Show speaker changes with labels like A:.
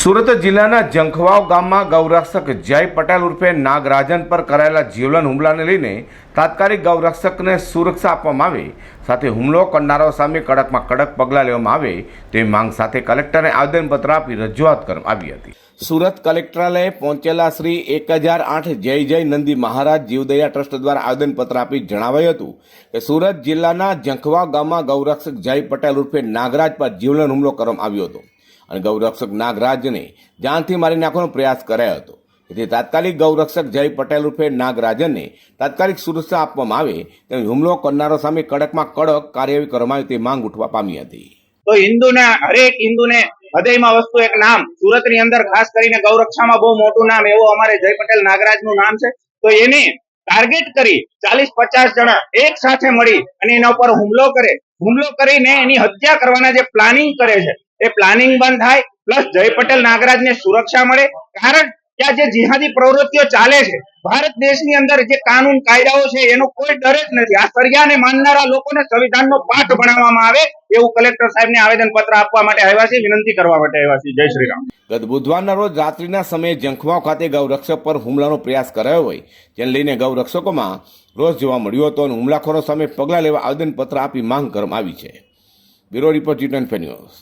A: સુરત જિલ્લાના જંખવાવ ગામમાં ગૌરક્ષક જય પટેલ ઉર્ફે નાગરાજન પર કરાયેલા જીવલન હુમલાને લઈને તાત્કાલિક ગૌરક્ષકને સુરક્ષા આપવામાં આવે. સાથે હુમલો કરનારાઓ સામે કડકમાં કડક પગલાં લેવામાં આવે તેવી માંગ સાથે કલેક્ટરને આવેદનપત્ર આપી રજૂઆત કરવામાં આવી હતી. સુરત કલેક્ટરાલયે પહોંચેલા શ્રી એક હજાર આઠ જય જય નંદી મહારાજ જીવદયા ટ્રસ્ટ દ્વારા આવેદનપત્ર આપી જણાવાયું હતું કે સુરત જિલ્લાના જંખવા ગામમાં ગૌરક્ષક જય પટેલ ઉર્ફે નાગરાજ પર જીવલન હુમલો કરવામાં આવ્યો હતો. અને ગૌરક્ષક નાગરાજને જાનથી મારી નાખવાનો પ્રયાસ કરાયો હતો. તેથી તાત્કાલિક ગૌરક્ષક જય પટેલ રૂપે નાગરાજનને તાત્કાલિક સુરક્ષા આપવામાં આવે તેમ હુમલો કરનારો સામે કડકમાં કડક કાર્યવાહી કરવામાં આવે તે માંગ ઉઠવા પામી હતી.
B: તો હિન્દુના, હરેક હિન્દુને હૃદયમાં વસ્તુ એક નામ, સુરતની અંદર ખાસ કરીને ગૌરક્ષામાં બહુ મોટું નામ એવું અમારે જય પટેલ નાગરાજનું નામ છે. તો એને ટાર્ગેટ કરી ચાલીસ પચાસ જણા એક સાથે મળી અને એના ઉપર હુમલો કરે. હુમલો કરીને એની હત્યા કરવાના જે પ્લાનિંગ કરે છે એ પ્લાનિંગ બંધ થાય પ્લસ જય પટેલ નાગરાજને સુરક્ષા મળે. કારણ કે આ જે જિહાદી પ્રવૃત્તિઓ ચાલે છે, ભારત દેશની અંદર જે કાનૂન કાયદાઓ છે, એનો કોઈ ડર જ નથી. આ સરિયાને માનનારા લોકોને સંવિધાનનો પાઠ ભણાવવામાં આવે, એવું કલેક્ટર સાહેબને આવેદન પત્ર આપવા માટે આવ્યા છે વિનંતી કરવા માટે આવ્યા છે જય શ્રી રામ.
A: ગત બુધવારના રોજ રાત્રિના સમયે જંખવાવ ખાતે ગૌરક્ષક પર હુમલાનો પ્રયાસ કરાયો હોય, જેને લઈને ગૌરક્ષકોમાં રોષ જોવા મળ્યો હતો અને હુમલાખોરો સામે પગલાં લેવા આવેદનપત્ર આપી માંગ કરવામાં આવી છે. Bureau report Zee news.